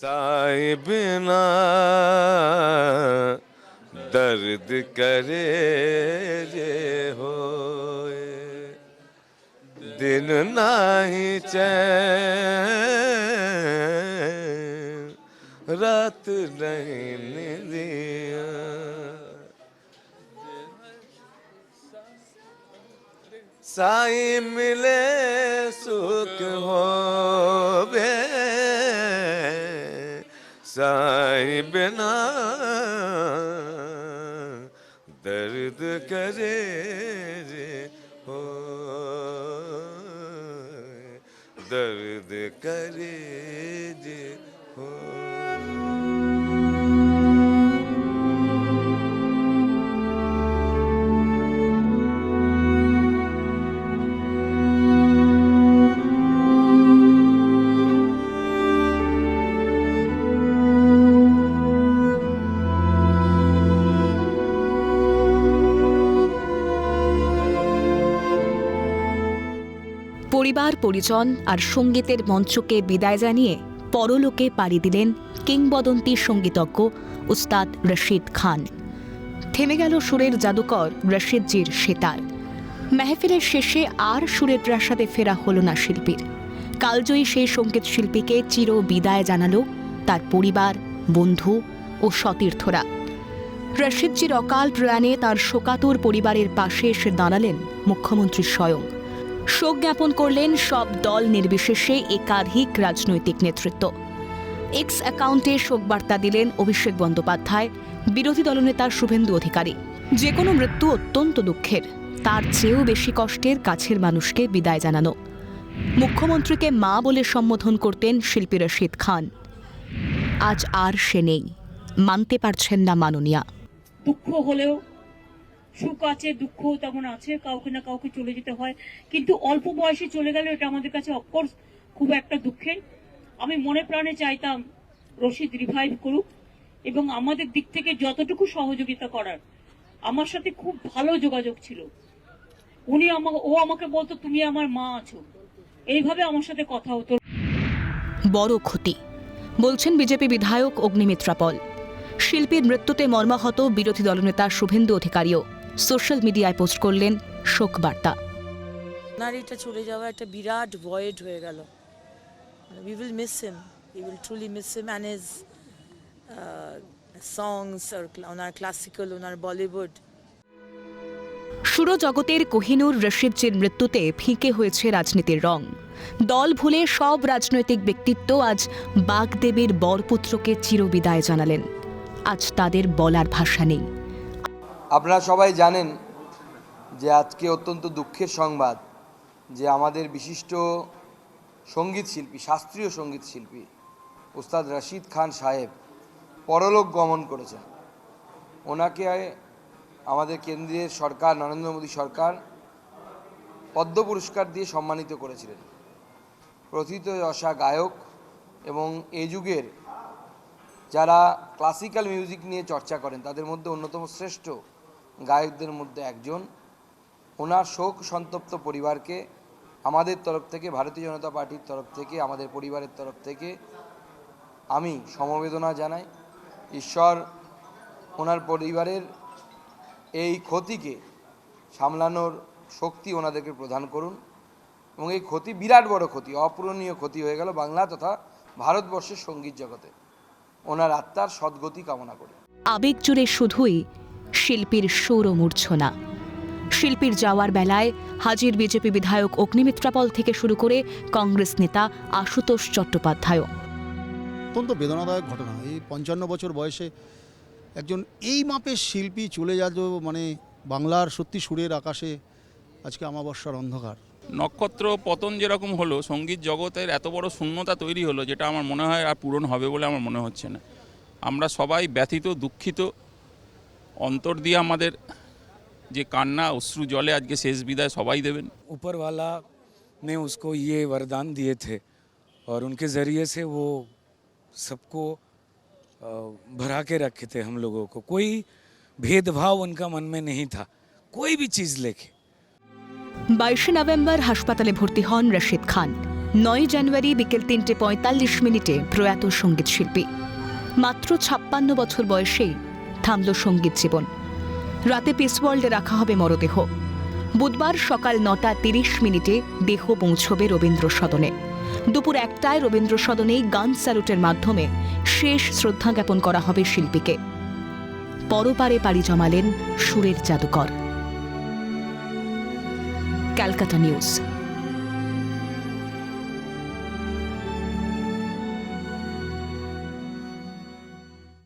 साहिब ना दर्द करे जे होए दिन नाही चैन रात नहीं निदिया साई मिले सुख हो बे साई बिना दर्द करे रे हो दर्द करे जे हो পরিবার, পরিজন আর সঙ্গীতের মঞ্চকে বিদায় জানিয়ে পরলোকে পাড়ি দিলেন কিংবদন্তি সঙ্গীতজ্ঞ উস্তাদ রশিদ খান। থেমে গেল সুরের জাদুকর রশিদজির সেতার। মেহফিলের শেষে আর সুরের প্রাসাদে ফেরা হলো না শিল্পীর। কালজয়ী সেই সংগীত শিল্পীকে চির বিদায় জানালো তার পরিবার, বন্ধু ও সতীর্থরা। রশিদজির অকাল প্রয়াণে তার শোকাতুর পরিবারের পাশে এসে দাঁড়ালেন মুখ্যমন্ত্রী স্বয়ং। শোক জ্ঞাপন করলেন সব দল নির্বিশেষে একাধিক রাজনৈতিক নেতৃত্ব। এক্স অ্যাকাউন্টে শোকবার্তা দিলেন অভিষেক বন্দ্যোপাধ্যায়, বিরোধী দলনেতা শুভেন্দু অধিকারী। যে কোনো মৃত্যু অত্যন্ত দুঃখের, তার চেয়েও বেশি কষ্টের কাছের মানুষকে বিদায় জানানো। মুখ্যমন্ত্রীকে মা বলে সম্বোধন করতেন শিল্পী রশিদ খান। আজ আর সে নেই, মানতে পারছেন না মাননীয়া। দুঃখ হলেও সুখ আছে, দুঃখ তেমন আছে, কাউকে না কাউকে চলে যেতে হয়। কিন্তু অল্প বয়সে চলে গেলে এটা আমাদের কাছে অফকোর্স খুব একটা দুঃখের। আমি মনে প্রাণে চাইতাম রশিদ রিভাইভ করুক এবং আমাদের দিক থেকে যতটুকু সহযোগিতা করার, আমার সাথে খুব ভালো যোগাযোগ ছিল। উনি আমাকে, ও আমাকে বলতো, তুমি আমার মা আছো। এইভাবে আমার সাথে কথা হতো। বড় ক্ষতি, বলছেন বিজেপি বিধায়ক অগ্নিমিত্রা পল। শিল্পীর মৃত্যুতে মর্মাহত বিরোধী দলনেতা শুভেন্দু অধিকারীও। সোশ্যাল মিডিয়ায় পোস্ট করলেন শোক বার্তা। ওনার চলে যাওয়া একটা বিরাট ভয়েড হয়ে গেল। We will miss him we will truly miss him and his songs owner classical ওনার বলিউড সুরজগতের কোহিনুর রশিদজির মৃত্যুতে ফিকে হয়েছে রাজনীতির রং। দল ভুলে সব রাজনৈতিক ব্যক্তিত্ব আজ বাগদেবীর বরপুত্রকে চিরবিদায় জানালেন। আজ তাদের বলার ভাষা নেই। আপনারা সবাই জানেন যে আজকে অত্যন্ত দুঃখের সংবাদ যে আমাদের বিশিষ্ট সংগীত শিল্পী, শাস্ত্রীয় সংগীত শিল্পী উস্তাদ রশিদ খান সাহেব পরলোক গমন করেছেন। ওনাকে আমাদের কেন্দ্রের সরকার, নরেন্দ্র মোদী সরকার পদ্ম পুরস্কার দিয়ে সম্মানিত করেছিলেন। প্রথিত যশা গায়ক এবং এ যুগের যারা ক্লাসিক্যাল মিউজিক নিয়ে চর্চা করেন, তাদের মধ্যে অন্যতম শ্রেষ্ঠ গায়কদের মধ্যে একজন। ওনার শোক সন্তপ্ত পরিবারকে, আমাদের তরফ থেকে, ভারতীয় জনতা পার্টির তরফ থেকে, আমাদের পরিবারের তরফ থেকে আমি সমবেদনা জানাই। ঈশ্বর ওনার পরিবারের এই ক্ষতিকে সামলানোর শক্তি ওনাদেরকে প্রদান করুন এবং এই ক্ষতি বিরাট বড় ক্ষতি, অপূরণীয় ক্ষতি হয়ে গেল বাংলা তথা ভারতবর্ষের সংগীত জগতে। ওনার আত্মার সদ্গতি কামনা করি। আবেগ জুড়ে শুধুই শিল্পীর সৌরমূর্ছনা শিল্পীর যাওয়ার বেলায় হাজির বিজেপি বিধায়ক অগ্নিমিত্রাপল থেকে শুরু করে কংগ্রেস নেতা আশুতোষ চট্টোপাধ্যায়ও। অত্যন্ত বেদনাদায়ক ঘটনা। এই পঞ্চান্ন বছর বয়সে একজন এই মাপের শিল্পী চলে যাত মানে বাংলার সত্যি সুরের আকাশে আজকে আমাবস্যার অন্ধকার। নক্ষত্র পতন যেরকম হলো সংগীত জগতের এত বড় শূন্যতা তৈরি হলো যেটা আমার মনে হয় আর পূরণ হবে বলে আমার মনে হচ্ছে না। আমরা সবাই ব্যথিত দুঃখিত অন্তর দিয়ে আমাদের যে কান্না অশ্রু জলে আজকে শেষ বিদায় সবাই দেবেন ऊपर वाला ने उसको ये वरदान दिए थे और उनके ज़रिए से वो सबको अ, भरा के रखे थे हम लोगों को कोई भेदभाव उनका मन में नहीं था कोई भी चीज़ लेके বাইশে নভেম্বর হাসপাতালে ভর্তি হন রশিদ খান নয় জানুয়ারি বিকেল তিনটে পঁয়তাল্লিশ মিনিটে প্রয়াত সঙ্গীত শিল্পী মাত্র ছাপ্পান্ন বছর বয়সেই থামল সংগীত জীবন। রাতে পিসওয়ার্ল্ডে রাখা হবে মরদেহ। বুধবার সকাল নটা তিরিশ মিনিটে দেহ পৌঁছবে রবীন্দ্র সদনে। দুপুর একটায় রবীন্দ্র সদনেই গান স্যালুটের মাধ্যমে শেষ শ্রদ্ধা জ্ঞাপন করা হবে শিল্পীকে। পরপারে পাড়ি জমালেন সুরের জাদুকর। Calcutta news.